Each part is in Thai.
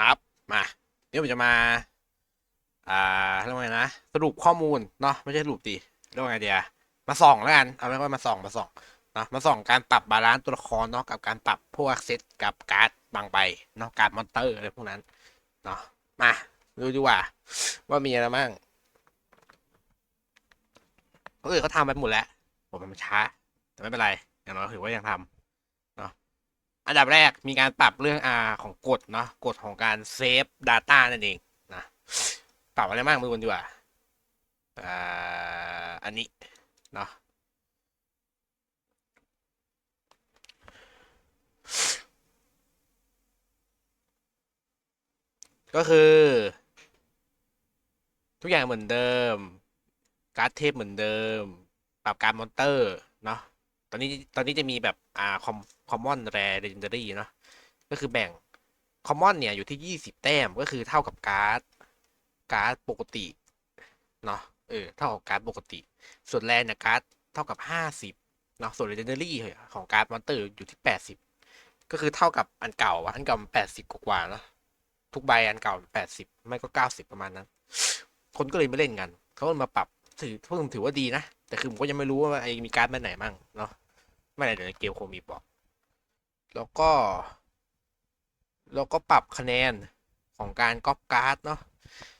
ครับมาเดี๋ยวผมจะมา อ่าเรียกว่าไงนะ สรุปข้อมูลเนาะไม่ใช่สรุปดิเรียกว่าไงเดียมาส่องแล้วกัน เอาไว้ว่ามาส่องมาส่องเนาะมาส่องการปรับบาลานซ์ตัวละครเนาะกับการปรับพวกเซตกับการ์ดบางใบเนาะการ์ดมอนเตอร์อะไรพวกนั้นเนาะมาดูดีกว่า ว่ามีอะไรบ้างก็อื่นเขาทำไปหมดแล้วผมมันช้า แต่ไม่เป็นไร อย่างน้อยถือว่ายังทำ อันดับแรกมีการปรับเรื่องอาของกฎเนาะกฎของการเซฟ Data นั่นเองนะปรับอะไรบ้างมือบนดีกว่าอ่าอันนี้เนาะก็คือ ทุกอย่างเหมือนเดิม การ์ดเทพเหมือนเดิม ปรับการมอนเตอร์เนาะ ตอนนี้ตอนนี้จะมีแบบอ่าคอมคอมมอนแรร์เลเดารี่เนาะก็คือแบ่งคอมมอนเนี่ยอยู่ที่ยี่สิบแต้มก็คือเท่ากับการ์ดการ์ดปกติเนาะเออเท่ากับการ์ดปกติ ส่วนแรเนี่ยการ์ดเท่ากับห้าสิบเนาะส่วนเลเดารี่ของการ์ดมอนเตอร์อยู่ที่แปดสิบก็คือเท่ากับอันเก่าอะอันเก่ามันแปดสิบกว่าเนาะทุกใบอันเก่าแปดสิบไม่ก็เก้าสิบประมาณนั้น คนก็เลยไม่เล่นกัน เขาก็มาปรับ ถือพวกผมถือว่าดีนะ แต่คือผมก็ยังไม่รู้ว่าไอ้มีการ์ดแบบไหนมั่งเนาะไม่ได้เดี๋ยวในเกมคงมีบอก แล้วก็ แล้วก็ปรับคะแนนของการก๊อปการ์ดเนาะ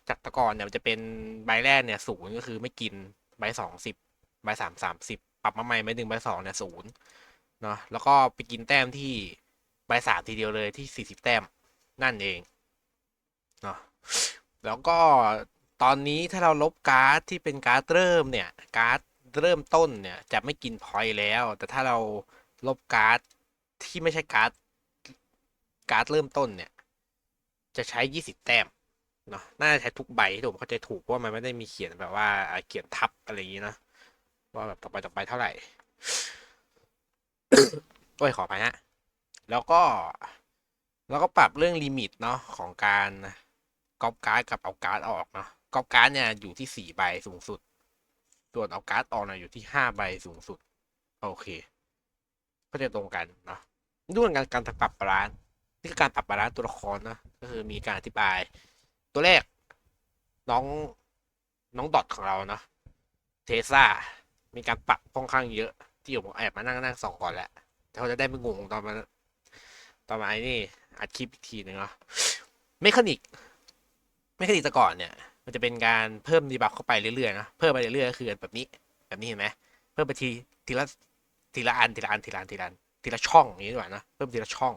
จากตะกอนเนี่ยมันจะเป็นใบแรกเนี่ยศูนย์ก็คือไม่กินใบสองสิบใบสามสามสิบปรับมาใหม่ใบหนึ่งใบสองเนี่ยศูนย์เนาะแล้วก็ไปกินแต้มที่ใบสามทีเดียวเลยที่สี่สิบแต้มนั่นเองเนาะแล้วก็ ตอนนี้ถ้าเราลบการ์ดที่เป็นการ์ดเริ่มเนี่ยการ์ดเริ่มต้นเนี่ยจะไม่กินพอยต์แล้ว แต่ถ้าเราลบการ์ดที่ไม่ใช่การ์ดการ์ดเริ่มต้นเนี่ยจะใช้ยี่สิบแต้มเนาะน่าจะใช้ทุกใบที่ผมเข้าใจถูกเพราะว่ามันไม่ได้มีเขียนแบบว่าอ่าเขียนทับอะไรอย่างนี้นะว่าแบบต่อไปต่อไปเท่าไหร่โอ้ยขอไปฮะแล้วก็ แล้วก็ปรับเรื่องลิมิตเนาะของการก๊อปการ์ดกับเอาการ์ดออกเนาะ ก๊อปการ์ดเนี่ยอยู่ที่สี่ใบสูงสุด ส่วนเอาการ์ดออกเนี่ยอยู่ที่ห้าใบสูงสุด โอเค ก็จะตรงกันเนาะด้วยการการปรับบาลานซ์นี่คือการปรับบาลานซ์ตัวละครนะก็คือมีการอธิบาย ตัวแรก น้องน้องดอทของเราเนาะเทซ่ามีการปรับค่อนข้างเยอะที่ผมแอบมานั่งนั่งสองก่อนแหละแต่เขาจะได้ไม่งงตอนมาตอนมาไอ้นี่อัดคลิปอีกทีหนึ่งเนาะเมคานิกเมคานิกแต่ก่อนเนี่ย มันจะเป็นการเพิ่มดีบัฟเข้าไปเรื่อยๆนะเพิ่มไปเรื่อยๆก็คือแบบนี้ แบบนี้เห็นไหมเพิ่มไปทีทีละทีละอันทีละอันทีละอันทีละอันทีละช่องอย่างนี้ดีกว่านะเพิ่มทีละช่อง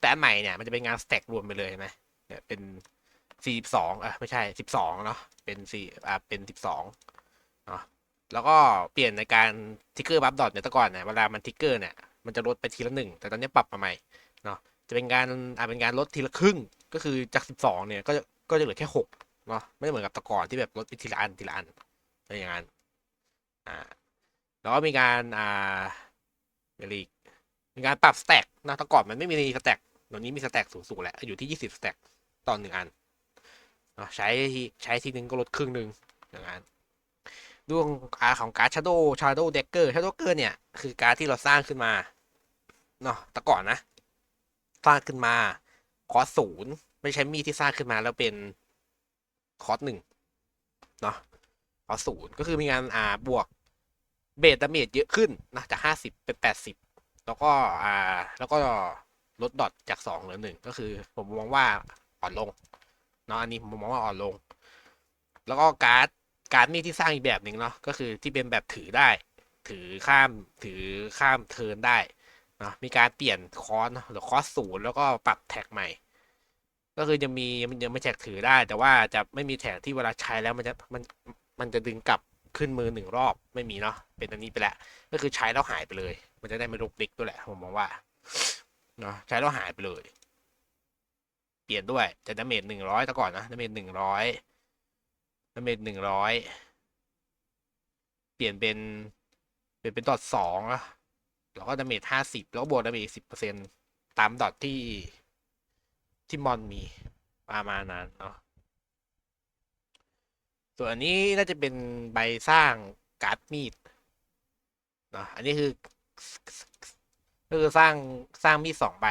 แต่อันใหม่เนี่ยมันจะเป็นงานสแต็กรวมไปเลยเห็นไหมเนี่ยเป็นสี่สองอะไม่ใช่สิบสองเนาะเป็นสี่อ่าเป็นสิบสองเนาะแล้วก็เปลี่ยนในการทิกเกอร์บัฟดอทเนี่ยแต่ก่อนเนี่ยเวลามันทิกเกอร์เนี่ยมันจะลดไปทีละหนึ่งแต่ตอนนี้ปรับมาใหม่เนาะจะเป็นการอ่าเป็นการลดทีละครึ่งก็คือจากสิบสองเนี่ยก็ก็จะเหลือแค่หก เนาะไม่เหมือนกับตะก่อนที่แบบลดไปทีละอันทีละอันอะไรอย่างนั้นอ่าแล้วก็มีการอ่าเมลีมีการปรับสแต็กนะตะก่อนมันไม่มีสแต็กตอนนี้มีสแต็กสูงๆแล้วอยู่ที่ยี่สิบสแต็กต่อหนึ่งอันเนาะใช้ทีใช้ทีนึงก็ลดครึ่งหนึ่งอย่างนั้นดวงอาของการ์ดชาโดชาโดเด็กเกอร์ชาโดเกอร์เนี่ยคือการ์ดที่เราสร้างขึ้นมาเนาะแต่ก่อนนะ สร้างขึ้นมา คอศูนย์ไม่ใช่มีดที่สร้างขึ้นมาแล้วเป็น คอร์สหนึ่งเนาะคอร์สศูนย์ก็คือมีงานอ่าบวกเบสดาเมจเยอะขึ้นนะจากห้าสิบเป็นแปดสิบแล้วก็อ่าแล้วก็ลดดอทจากสองเหลือหนึ่งก็คือผมมองว่าอ่อนลงเนาะอันนี้ผมมองว่าอ่อนลง แล้วก็การ์ดการ์ดมีที่สร้างอีกแบบหนึ่งเนาะก็คือที่เป็นแบบถือได้ ถือข้ามถือข้ามเทิร์นได้เนาะมีการเปลี่ยนคอร์สหรือคอร์สศูนย์แล้วก็ปรับแท็กใหม่ ก็คือจะมีมันยังไม่แท็กถือได้ แต่ว่าจะไม่มีแท็กที่เวลาใช้แล้วมันจะมันมันจะดึงกลับขึ้นมือหนึ่งรอบไม่มีเนาะเป็นอันนี้ไปแล้วก็คือใช้แล้วหายไปเลย มันจะได้ไม่ลุกดิกด้วยแหละผมมองว่าเนาะใช้แล้วหายไปเลย เปลี่ยนด้วยจะดาเมจหนึ่งร้อยแต่ก่อนนะดาเมจหนึ่งร้อยดาเมจหนึ่งร้อยเปลี่ยนเป็นเปลี่ยนเป็นดอทสองแล้วก็ดาเมจห้าสิบแล้วก็บวกดาเมจสิบเปอร์เซ็นตามดอทที่ ที่มอนมีประมาณนั้นเนาะส่วนอันนี้น่าจะเป็นใบสร้างการ์ดมีดเนาะอันนี้คือก็คือสร้างสร้างมีดสองใบ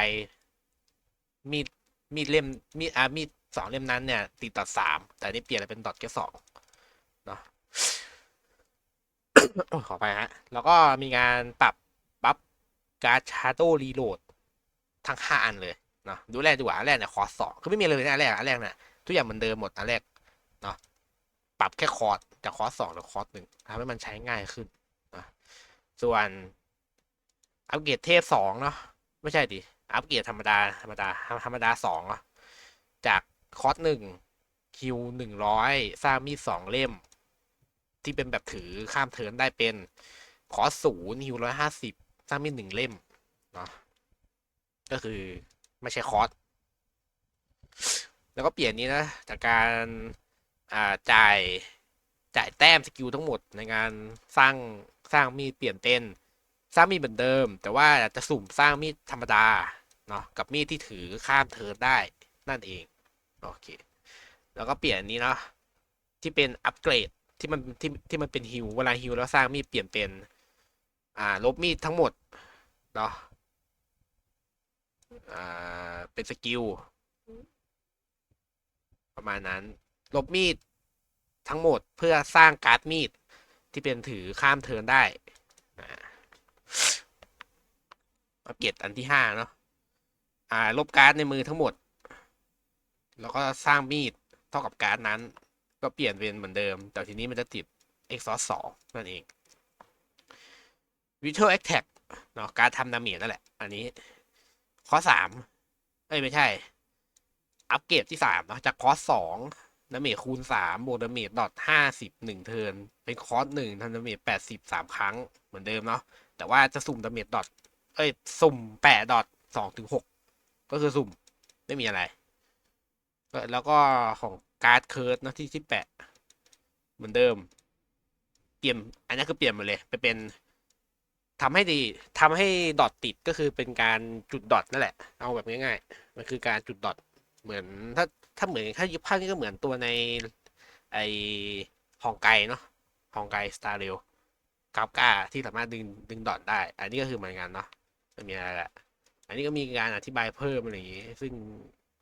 มีดมีดเล่มมีดอามีดสองเล่มนั้นเนี่ยตีดอสามแต่นี่เปลี่ยนเป็นดอทแค่สองเนาะขอไปฮะ แล้วก็มีการปรับบัฟการ์ดชาร์โดรีโหลดทั้งห้าอันเลย นาะดูแรกดีกว่าอันแรกเนี่ยคอร์สสองคือไม่มีอะไรเลยอันแรกอันแรกเนี่ยทุกอย่างมือนเดิมหมดอันแรกเนาะปรับแค่คอร์สจากคอร์สสองเหรือคอร์สหนึ่งทำให้มันใช้ง่ายขึ้นนะส่วนอัปเกรดเทพสองเนาะไม่ใช่ดิอัปเกรดธรรมดาธรรมดาธรรมดาสองเนาะจากคอร์สหนึ่งคิวหนึ่งร้อยสร้างมีดสองเล่ม ที่เป็นแบบถือข้ามเทินได้เป็นคอร์สศูนย์คิวร้อยห้าสิบสร้างมีดหนึ่งเล่มเนาะก็คือ ไม่ใช่คอร์สแล้วก็เปลี่ยนนี้นะ จากการอ่าจ่ายจ่ายแต้มสกิลทั้งหมดในการสร้างสร้างมีดเปลี่ยนเป็นสร้างมีดเหมือนเดิม แต่ว่าจะสุ่มสร้างมีดธรรมดาเนาะกับมีดที่ถือข้ามเทิร์นได้นั่นเองโอเคแล้วก็เปลี่ยนนนี้เนาะที่เป็นอัปเกรดที่มันที่ที่มันเป็นฮิวเวลาฮิวแล้วสร้างมีดเปลี่ยนเป็นอ่าลบมีดทั้งหมดเนาะ อ่า เป็นสกิล ประมาณนั้น ลบมีดทั้งหมดเพื่อสร้างการ์ดมีด ที่เป็นถือข้ามเทินได้อัปเกรดอันที่ห้าเนาะอ่า ลบการ์ดในมือทั้งหมด แล้วก็สร้างมีดเท่ากับการ์ดนั้น ก็เปลี่ยนเป็นเหมือนเดิม แต่ทีนี้มันจะติด exhaust สองนั่นเอง virtual attack เนาะการทำดาเมจนั่นแหละ อันนี้ ข้อสามเอ้ยไม่ใช่ อัปเกรดที่สามเนาะจากคอร์สสองดาเมจคูณสามบวกดาเมจดอทห้าสิบหนึ่งเทิร์นเป็นคอร์สหนึ่งทำดาเมจแปดสิบสามครั้งเหมือนเดิมเนาะแต่ว่าจะสุ่มดาเมจดอทเอ้ย สุ่มแปะดอทสองถึงหกก็คือสุ่มไม่มีอะไร แล้วก็ของการ์ดเคิร์ดนะที่ที่แปะเหมือนเดิม เปลี่ยน อันนี้คือเปลี่ยนหมดเลย ไปเป็น ทำให้ดีทำให้ดอทติดก็คือเป็นการจุดดอทนั่นแหละ เอาแบบง่ายๆ มันคือการจุดดอทเหมือนถ้าถ้าเหมือนถ้ายุบภาคนี้ก็เหมือนตัวในไอฮองไกเนาะฮองไกสตาร์เรลกราฟก้าที่สามารถดึงดึงดอทได้ อันนี้ก็คือเหมือนกันเนาะไม่มีอะไรละอันนี้ก็มีการอธิบายเพิ่มอะไรอย่างงี้ ซึ่ง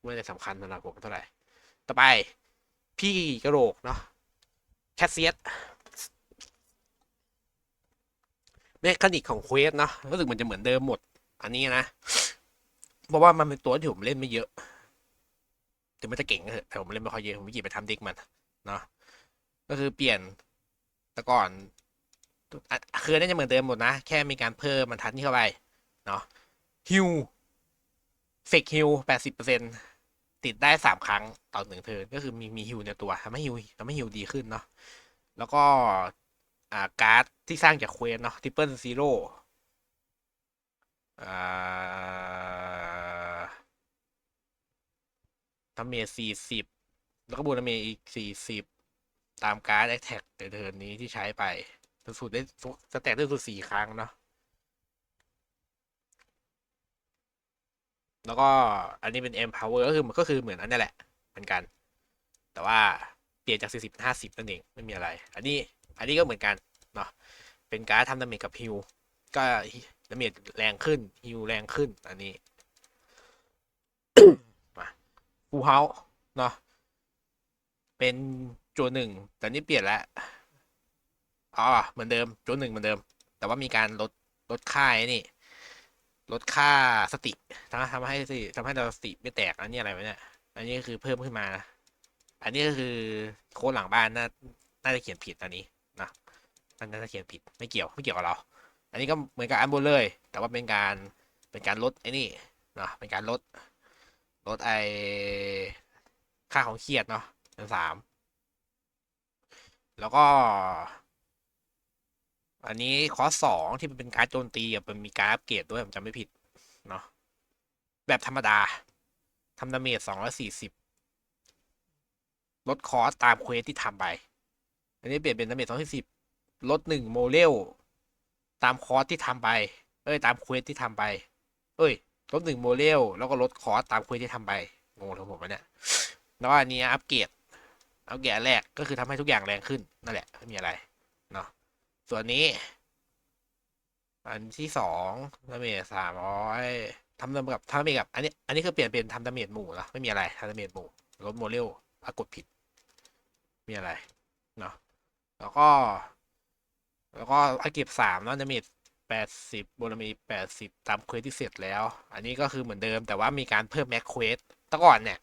ไม่ได้สำคัญสำหรับผมเท่าไหร่ ต่อไปพี่กระโหลกเนาะแคสเซียส เมคานิกของเควสเนาะรู้สึกมันจะเหมือนเดิมหมด อันนี้นะ เพราะว่ามันเป็นตัวที่ผมเล่นไม่เยอะถึงมันจะเก่งก็เถอะแต่ผมเล่นไม่ค่อยเยอะผมไม่กี่ไปทำเด็กมันเนาะก็คือเปลี่ยนแต่ก่อนคือน่าจะเหมือนเดิมหมดนะ แค่มีการเพิ่มบรรทัดนี้เข้าไปเนาะฮิวเฟกฮิวแปดสิบเปอร์เซ็นติดได้สามครั้งต่อหนึ่งเทิร์นก็คือมีมีฮิวในตัวทำให้ฮิวทำให้ฮิวดีขึ้นเนาะแล้วก็ อ่าการ์ดที่สร้างจากเควสเนาะทิปเปิลซีโร่อ่าทำเมสี่สิบแล้วก็บูนเมอีกสี่สิบตามการ์ดแอคแท็กในเทิร์นนี้ที่ใช้ไปสุดได้สแต็กได้สุดสี่ครั้งเนาะแล้วก็อันนี้เป็น empower ก็คือมันก็คือเหมือนอันนี้แหละเหมือนกัน แต่ว่าเปลี่ยนจาก 40เป็น50 นั่นเอง ไม่มีอะไร อันนี้ อันนี้ก็เหมือนกัน เป็นการดทำดาเมจกับฮิวก็ดาเมจแรงขึ้นฮิวแรงขึ้น อันนี้มาฟูเฮาเนาะเป็นโจหนึ่งแต่นี่เปลี่ยนแล้วอ๋อเหมือนเดิมโจหนึ่งเหมือนเดิม แต่ว่ามีการลดลดค่าไอ้นี่ลดค่าสติทำทำให้สติทำให้เราสติไม่แตกอันนี้อะไรวะเนี่ยอันนี้ก็คือเพิ่มขึ้นมา อันนี้ก็คือโค้ดหลังบ้านน่าน่าจะเขียนผิดอันนี้นะ น่าจะเขียนผิดไม่เกี่ยวไม่เกี่ยวกับเรา อันนี้ก็เหมือนกับอันบนเลย แต่ว่าเป็นการเป็นการลดไอ้นี่นะเป็นการลดลดไอค่าของเครียดเนาะเป็นสามแล้วก็ อันนี้คอร์สสองที่มันเป็นการโจมตีกับมันมีการอัปเกรดด้วยผมจำไม่ผิดเนาะแบบธรรมดาทำดาเมจสองร้อยสี่สิบลดคอร์สตามเควสที่ทำไป อันนี้เปลี่ยนเป็นดาเมจสองสิบ ลดหนึ่งโมเลลตามคอร์สที่ทำไป เอ้ย ตามเควสที่ทำไป เอ้ย ลดหนึ่งโมเลลแล้วก็ลดคอร์สตามเควสที่ทำไป งงทั้งผมวะเนี่ย แล้วอันนี้อัปเกรด อัปเกรดแรกก็คือทำให้ทุกอย่างแรงขึ้น นั่นแหละ ไม่มีอะไร เนาะ ส่วนนี้ อันที่สองดาเมจสามร้อยทำดากับทำดาเมจกับ อันนี้ อันนี้คือเปลี่ยนเป็นทำดาเมจหมู่เหรอ ไม่มีอะไรทำดาเมจหมู่ ลดโมเรลอากดผิด มีอะไร เนาะ แล้วก็ แล้วก็อาเก็บสามเนาะดาเมจแปดสิบบนมีแปดสิบตามเควสที่เสร็จแล้ว อันนี้ก็คือเหมือนเดิมแต่ว่ามีการเพิ่มแม็กเควสแต่ก่อนเนี่ย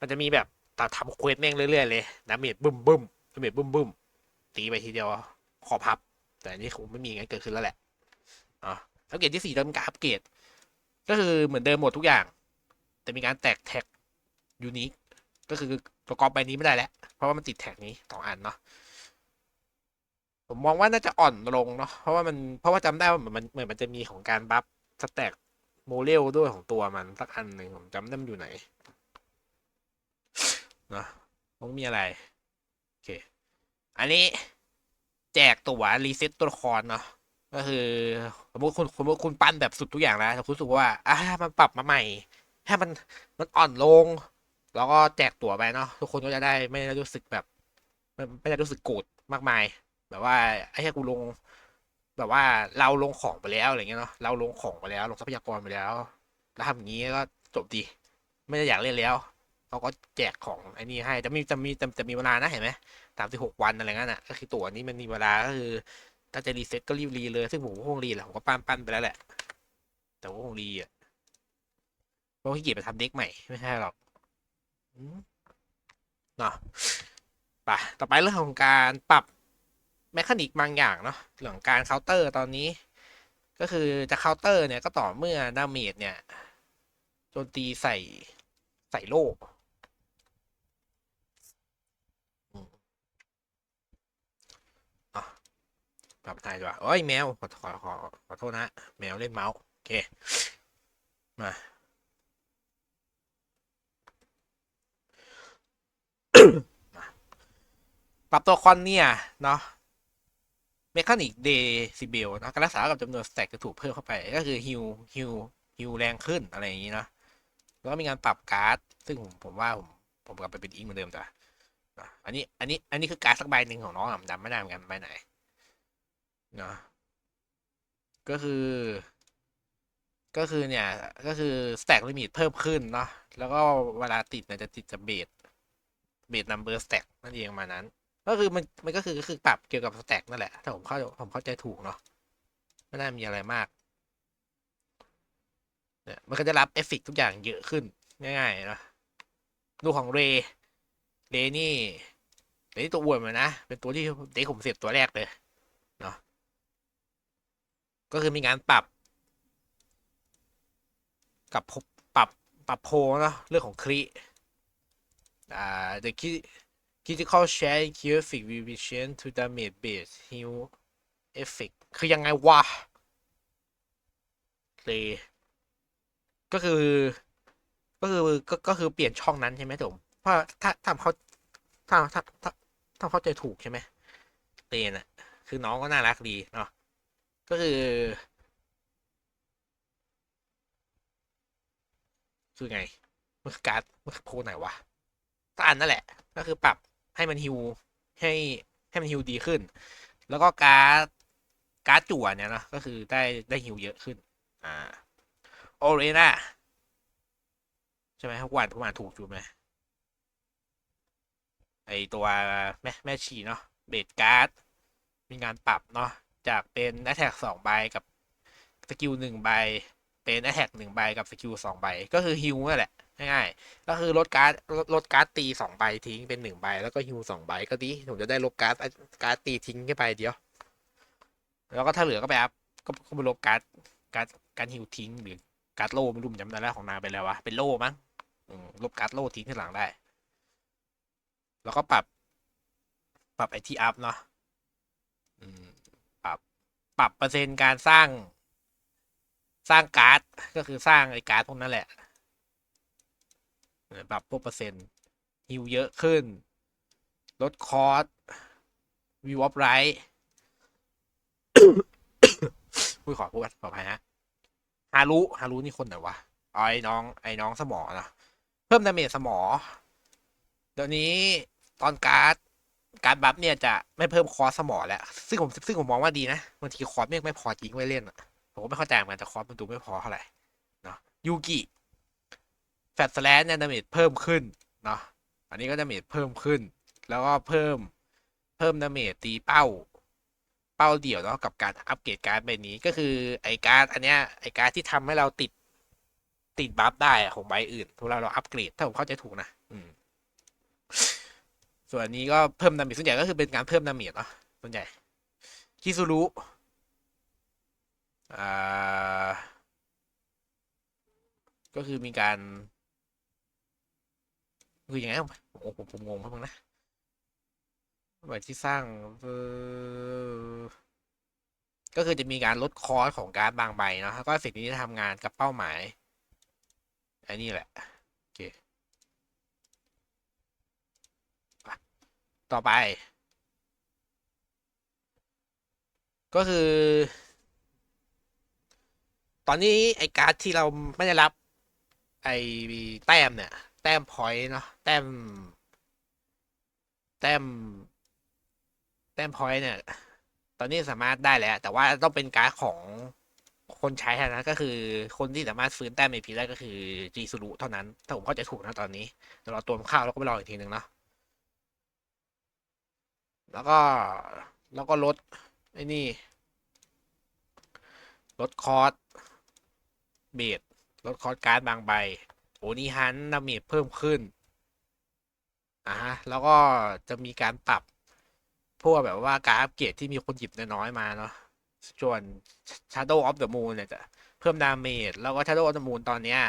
มันจะมีแบบตัดทำเควสแม่งเรื่อยๆเลยดาเมจบึ้มบึ้มดาเมจบึ้มบึ้มตีไปทีเดียวขอพับ แต่อันนี้คงไม่มีงั้นเกิดขึ้นแล้วแหละอะแล้วเกรดที่สี่เริ่มการอัปเกรดก็คือเหมือนเดิมหมดทุกอย่าง แต่มีการแตกแท็กยูนิคก็คือประกอบใบนี้ไม่ได้แล้ว เพราะว่ามันติดแท็กนี้สองอันเนาะ ผมมองว่าน่าจะอ่อนลงเนาะเพราะว่ามันเพราะว่าจำได้ว่าเหมือนมันเหมือนมันจะมีของการบัฟสแต็กโมเลลด้วยของตัวมันสักอันหนึ่งผมจำได้มันอยู่ไหนเนาะมันมีอะไร โอเค อันนี้แจกตัวรีเซ็ตตัวละครเนาะก็คือสมมติคุณสมมติคุณปั้นแบบสุดทุกอย่างแล้วแต่คุณรู้สึกว่าอะมันปรับมาใหม่ ให้มันมันอ่อนลง แล้วก็แจกตั๋วไปเนาะทุกคนก็จะได้ไม่ได้รู้สึกแบบ ไม่ได้รู้สึกโกรธมากมาย แบบว่าไอ้แค่กูลง แบบว่าเราลงของไปแล้วอะไรเงี้ยเนาะเราลงของไปแล้วลงทรัพยากรไปแล้ว แล้วทำอย่างนี้ก็จบดี ไม่ได้อยากเล่นแล้วเขาก็แจกของไอ้นี่ให้จะมีจะมีจะจะมีเวลานะเห็นไหมสามสิบหกวันอะไรเงี้ยน่ะก็คือตัวนี้มันมีเวลาก็คือ ถ้าจะรีเซ็ตก็รีบรีเลย ซึ่งผมก็คงรีแหละผมก็ปั้นปั้นไปแล้วแหละ แต่ว่าคงรีอะเพราะขี้เกียจไปทำเด็กใหม่ไม่ใช่หรอกเนาะไปต่อไปเรื่องของการปรับ แมคานิกบางอย่างเนาะเรื่องการเคาน์เตอร์ตอนนี้ ก็คือจะเคาน์เตอร์เนี่ยก็ต่อเมื่อดาเมจเนี่ยโจมตีใส่ใส่โล่ปรับไทยดีกว่าโอ้ยแมว ขอขอขอขอโทษนะ แมวเล่นเมาส์โอเค มาปรับตัวคอนเนี่ย เนาะ เมคานิกเดซิเบลนะการรักษากับจำนวนสแต็กจะถูกเพิ่มเข้าไป ก็คือฮิวฮิวฮิวแรงขึ้นอะไรอย่างนี้นะแล้วก็มีการปรับการ์ด ซึ่งผมผมว่าผมผมกลับไปเป็นอิงเหมือนเดิมจ้ะอันนี้อันนี้อันนี้คือการ์ดสักใบหนึ่งของน้องจำไม่ได้เหมือนกันใบไหนเนาะก็คือ ก็คือเนี่ย ก็คือสแต็กลิมิตเพิ่มขึ้นเนาะแล้วก็เวลาติดเนี่ยจะติดจะเบสเบสนัมเบอร์สแต็กนั่นเองมานั้น ก็คือมันมันก็คือก็คือปรับเกี่ยวกับสแต็กนั่นแหละ ถ้าผมเข้าผมเข้าใจถูกเนาะไม่น่ามีอะไรมากเนี่ยมันก็จะรับเอฟเฟกทุกอย่างเยอะขึ้น ง่ายๆนะดูของเรเรนี่เรนี่ตัวอ้วนเลยนะ เป็นตัวที่เด็กผมเสร็จตัวแรกเลยเนาะก็คือมีการปรับ กับปรับปรับโพเนาะเรื่องของคลีอ่า the key critical share graphic revision to damage base heal effect คือยังไงวะเลยก็คือ ก็คือก็ก็คือเปลี่ยนช่องนั้นใช่ไหมผมเพราะถ้าถ้าเขาถ้าถ้าถ้าถ้าเข้าใจถูกใช่ไหมเตนอะคือน้องก็น่ารักดีเนาะก็คือ คือไงมันคือการมันคือโพไหนวะก็อันนั่นแหละ ก็คือปรับ ให้มันฮิวให้ให้มันฮิวดีขึ้น แล้วก็การ์ดการ์ดจั่วเนี่ยนะก็คือได้ได้ฮิวเยอะขึ้น อ่าโอเรน่าใช่ไหมทุกวันทุกวันถูกอยู่ไหมไอตัวแม่แม่ชีเนาะเบสการ์ดมีการปรับเนาะจากเป็นแอตแทกสองใบกับสกิลหนึ่งใบเป็นแอตแทกหนึ่งใบกับสกิลสองใบก็คือฮิวนั่นแหละ ง่ายๆ ก็คือลดการ์ดลดการ์ดตีสองใบทิ้งเป็นหนึ่งใบ แล้วก็ฮิวสองใบก็ดีผมจะได้ลบการ์ดการ์ดตีทิ้งแค่ใบเดียว แล้วก็ถ้าเหลือก็ไปอัพก็ไปลบการ์ดการ์ดการฮิวทิ้งหรือการ์ดโล่ไม่รู้ผมจำได้แล้วของนางไปแล้ววะเป็นโล่มั้งลบการ์ดโล่ทิ้งที่หลังได้ แล้วก็ปรับ ปรับไอที่อัพเนาะอืมปรับปรับเปอร์เซ็นต์การสร้างสร้างการ์ดก็คือสร้างไอการ์ดพวกนั้นแหละ ปรับพวกเปอร์เซ็นต์ฮิวเยอะขึ้น ลดคอร์สวิวออฟไรท์พูดขอพูดขออภัยฮะฮารุฮารุนี่คนไหนวะอ๋อไอ้น้อง ไอ้น้องสมอนะเพิ่มดาเมจสมอ เดี๋ยวนี้ตอนการ์ดการบัฟเนี่ยจะไม่เพิ่มคอสสมอแล้ว ซึ่งผมซึ่งผมมองว่าดีนะบางทีคอร์สไม่ไม่พอจริงไว้เล่นอะผมก็ไม่เข้าใจเหมือนกันแต่คอร์สมันดูไม่พอเท่าไหร่เนาะยูกิ แฟตสแลนเนี่ยดาเมจเพิ่มขึ้นเนาะอันนี้ก็ดาเมจเพิ่มขึ้น แล้วก็เพิ่มเพิ่มดาเมจตีเป้าเป้าเดี่ยวเนาะกับการอัปเกรดการ์ดใบนี้ก็คือไอการ์ดอันเนี้ยไอการ์ดที่ทำให้เราติดติดบัฟได้อะของใบอื่นเวลาเราอัปเกรดถ้าผมเข้าใจถูกนะอืมส่วนอันนี้ก็เพิ่มดาเมจส่วนใหญ่ก็คือเป็นการเพิ่มดาเมจเนาะส่วนใหญ่คิซูรุอ่าก็คือมีการ คืออยังไงโอ้ผมผมงงมากนะแบบที่สร้างเออก็คือจะมีการลดคอสของการ์ดบางใบเนาะแล้วก็สิ่งนี้จะทำงานกับเป้าหมาย อันนี้แหละ โอเค ต่อไป ก็คือ ตอนนี้ไอการ์ดที่เราไม่ได้รับ ไอแต้มเนี่ย แต้มพอยต์เนาะแต้ม แต้ม แต้มพอยต์เนี่ย ตอนนี้สามารถได้แล้ว แต่ว่าต้องเป็นการ์ดของคนใช้เท่านั้นก็คือคนที่สามารถฟื้นแต้มเอพีได้ก็คือจีซูรุเท่านั้นถ้าผมเข้าใจถูกนะตอนนี้เดี๋ยวเราตัวมข้าวแล้วก็ไปลออีกทีหนึ่งเนาะแล้วก็แล้วก็ลดไอ้นี่ลดคอร์สเบสลดคอร์สการ์ดบางใบ โอนิฮันดาเมจเพิ่มขึ้นอ่าฮะแล้วก็จะมีการปรับ พวกแบบว่าการอัปเกรดที่มีคนหยิบน้อยๆมาเนาะส่วน Shadow of the Moon เนี่ยจะเพิ่มดาเมจแล้วก็ Shadow of the Moon ตอนเนี้ย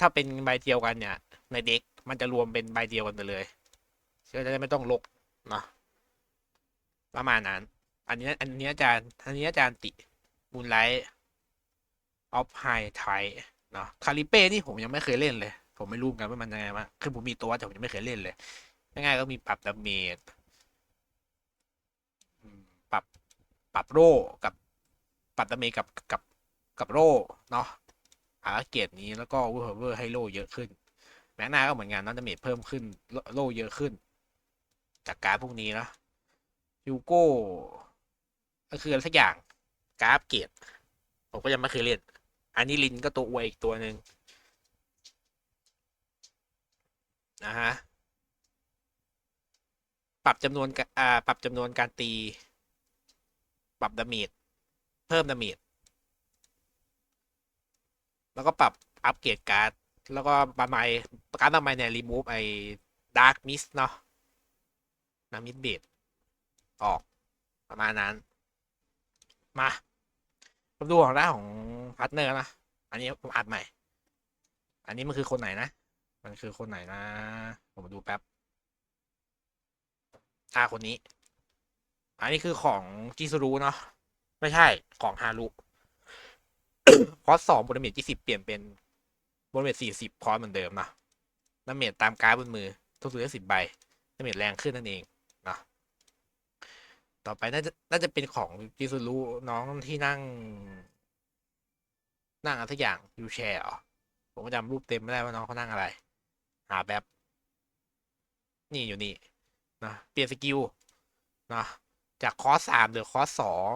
ถ้าเป็นใบเดียวกันเนี่ย ในเด็กมันจะรวมเป็นใบเดียวกันไปเลยก็จะไม่ต้องลกเนาะประมาณนั้น อันนี้อันนี้อาจารย์อันนี้อาจารย์ติมูนไลท์ออฟไฮไท เนาะคาลิเป้นี่ผมยังไม่เคยเล่นเลย ผมไม่รู้เหมือนกันว่ามันยังไงบ้าคือผมมีตัวแต่ผมยังไม่เคยเล่นเลย ง่ายๆก็มีปรับดาเมจปรับปรับโร่กับปรับดาเมจกับกับกับโร่เนาะอาเกตนี้แล้วก็เวอร์เวอร์ให้โล่เยอะขึ้น แม็กนาก็เหมือนกันนาะดาเมจเพิ่มขึ้นโล่เยอะขึ้น จากการพวกนี้นะยูโก้ก็คืออะไรสักอย่างกราฟเกตผมก็ยังไม่เคยเล่น อันนี้ลินก็ตัวอวยอีกตัวหนึ่งนะฮะปรับจำนวนกะอ่าปรับจำนวนการตี ปรับดาเมจเพิ่มดาเมจแล้วก็ปรับอัปเกรดการ์ดแล้วก็บาไมการ์ดบาไมเนี่ยรีมูฟไอ้ดาร์กมิสเนาะนามิดเบดออกประมาณนั้น มาดูของด้าของ พาร์ทเนอร์นะ อันนี้ผมอัดใหม่ อันนี้มันคือคนไหนนะ มันคือคนไหนนะ ผมมาดูแป๊บอ่าคนนี้ อันนี้คือของจิซูรุเนาะ ไม่ใช่ของฮารุคอสสองบนเมจยี่สิบเปลี่ยนเป็นบนเมจสี่สิบคอสเหมือนเดิมนะน้ำเมจตามการ์ดบนมือทุกตัวได้สิบใบน้ำเมจแรงขึ้นนั่นเองนะต่อไปน่าจะน่าจะเป็นของจิซูรุน้องที่นั่ง นั่งอะไรสักอย่างยูแชร์ผมก็จำรูปเต็มไม่ได้ว่าน้องเขานั่งอะไร หาแบบนี่อยู่นี่นะเปลี่ยนสกิลนะจากคอร์สสามเหลือคอร์สสอง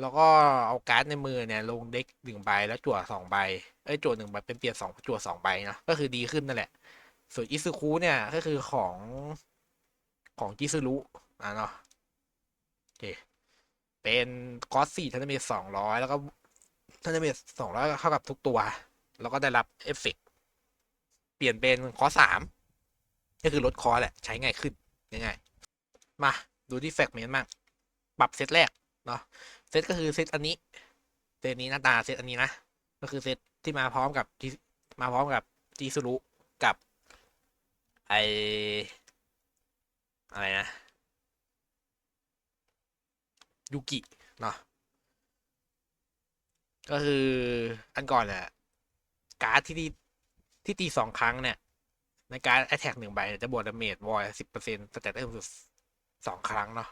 แล้วก็เอาการ์ดในมือเนี่ยลงเด็กหนึ่งใบแล้วจั่วสองใบเอ้ยจั่วหนึ่งใบเป็นเปลี่ยนสองจั่วสองใบนะก็คือดีขึ้นนั่นแหละ ส่วนอิซึคุเนี่ยก็คือของของจิซึรุอะเนาะโอเคเป็นคอสสี่ทันเมจสองร้อยแล้วก็ ทันเดเมจสองร้อยเข้ากับทุกตัว แล้วก็ได้รับเอฟเฟกเปลี่ยนเป็นคอสามก็คือลดคอแหละ ใช้ง่ายขึ้นง่ายๆมาดูที่แฟกเมนต์บ้างปรับเซตแรกเนาะเซตก็คือเซตอันนี้เซตนี้หน้าตาเซตอันนี้นะก็คือเซตที่มาพร้อมกับที่มาพร้อมกับจีซูรุกับไออะไรนะยูกิเนาะ ก็คืออันก่อนแหละการ์ดที่ตีที่ตีสองครั้งเนี่ย ในการแอ t แทกหนึ่งใบจะบวกดาเมจวอยสิบเปอร์เซ็นต์แต่ได้สูงสุดสองครั้งเนาะ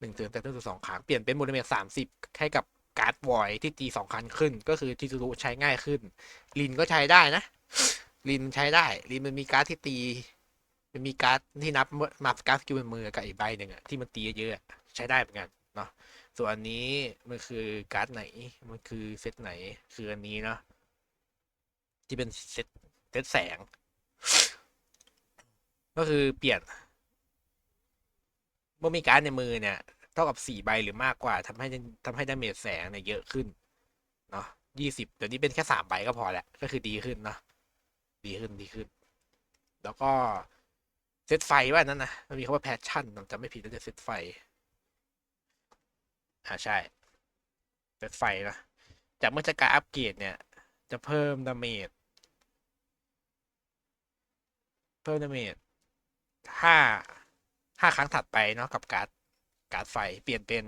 หนึ่งเตือนแต่ได้สูงสุดสองครั้ง เปลี่ยนเป็นบวกดาเมจสามสิบให้กับการ์ดวอยที่ตีสองครั้งขึ้น ก็คือทีซูรุใช้ง่ายขึ้น ลินก็ใช้ได้นะ ลินใช้ได้ ลินมันมีการ์ดที่ตี มันมีการ์ดที่นับมาการ์ดสกิลบนมือกับอีกใบหนึ่งอะที่มันตีเยอะใช้ได้เหมือนกันเนาะ ส่วนอันนี้มันคือการ์ดไหน มันคือเซตไหน คืออันนี้เนาะที่เป็นเซตเซตแสง ก็คือเปลี่ยน เมื่อมีการ์ดในมือเนี่ยเท่ากับสี่ใบหรือมากกว่าทำให้ทำให้ดาเมจแสงเนี่ยเยอะขึ้นเนาะยี่สิบเดี๋ยวนี้เป็นแค่สามใบก็พอแหละ ก็คือดีขึ้นเนาะดีขึ้นดีขึ้น แล้วก็เซตไฟว่านั้นนะมันมีคำว่าแพชชั่นจำไม่ผิดแล้วจะเซตไฟ อ่าใช่เซตไฟนะ จากเมื่อจะการอัปเกรดเนี่ย จะเพิ่มดาเมจเพิ่มดาเมจห้าห้าครั้งถัดไปเนาะกับการ์ดการ์ดไฟเปลี่ยนเป็น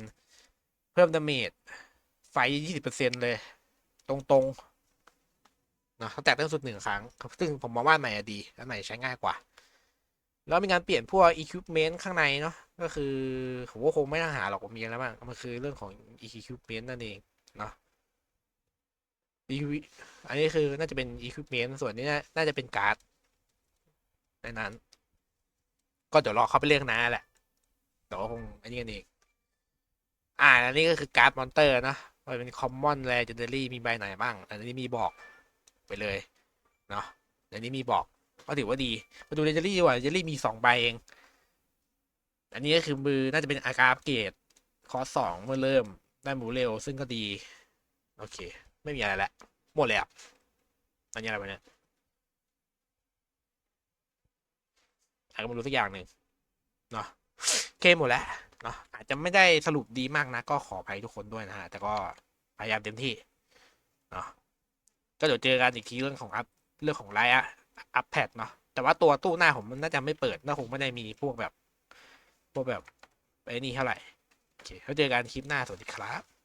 เพิ่มดาเมจไฟยี่สิบเปอร์เซ็นเลย ตรงๆนะเขาแตกตั้งสุดหนึ่งครั้ง ซึ่งผมมองว่าใหม่อะดี และใหม่ใช้ง่ายกว่า แล้วมีการเปลี่ยนพวก equipment ข้างในเนาะก็คือผมว่าคงไม่ต้องหาหรอกว่ามีอะไรบ้างมันคือเรื่องของ equipment นั่นเองเนาะอันนี้คือน่าจะเป็น equipment ส่วนนี้น่าน่าจะเป็นการ์ดในนั้น ก็เดี๋ยวรอเขาไปเรียกนะแหละแต่ว่าคงอันนี้กันเองอ่าอันนี้ก็คือการ์ดมอนเตอร์นะว่าเป็น common legendary มีใบไหนบ้าง อันนี้มีบอกไปเลยเนาะอันนี้มีบอก ก็ถือว่าดี มาดู legendary ดีกว่า legendary มีสองใบเอง อันนี้ก็คือมือน่าจะเป็นอาการอัปเกรดคอสองเมื่อเริ่มได้หมูเร็ว ซึ่งก็ดี โอเค ไม่มีอะไรแล้วหมดแล้วอันนี้อะไรวะเนี่ยอะไรก็ไม่รู้สักอย่างหนึ่งเนาะโอเคหมดแล้วเนาะอาจจะไม่ได้สรุปดีมากนะ ก็ขออภัยทุกคนด้วยนะฮะ แต่ก็พยายามเต็มที่เนาะก็เดี๋ยวเจอกันอีกทีเรื่องของอัพเรื่องของไลน์อะ อัพแพดเนาะแต่ว่าตัวตู้หน้าผมมันน่าจะไม่เปิดน่าคงไม่ได้มีพวกแบบ พวกแบบไอ้นี่เท่าไหร่ โอเคแล้วเจอกันคลิปหน้าสวัสดีครับ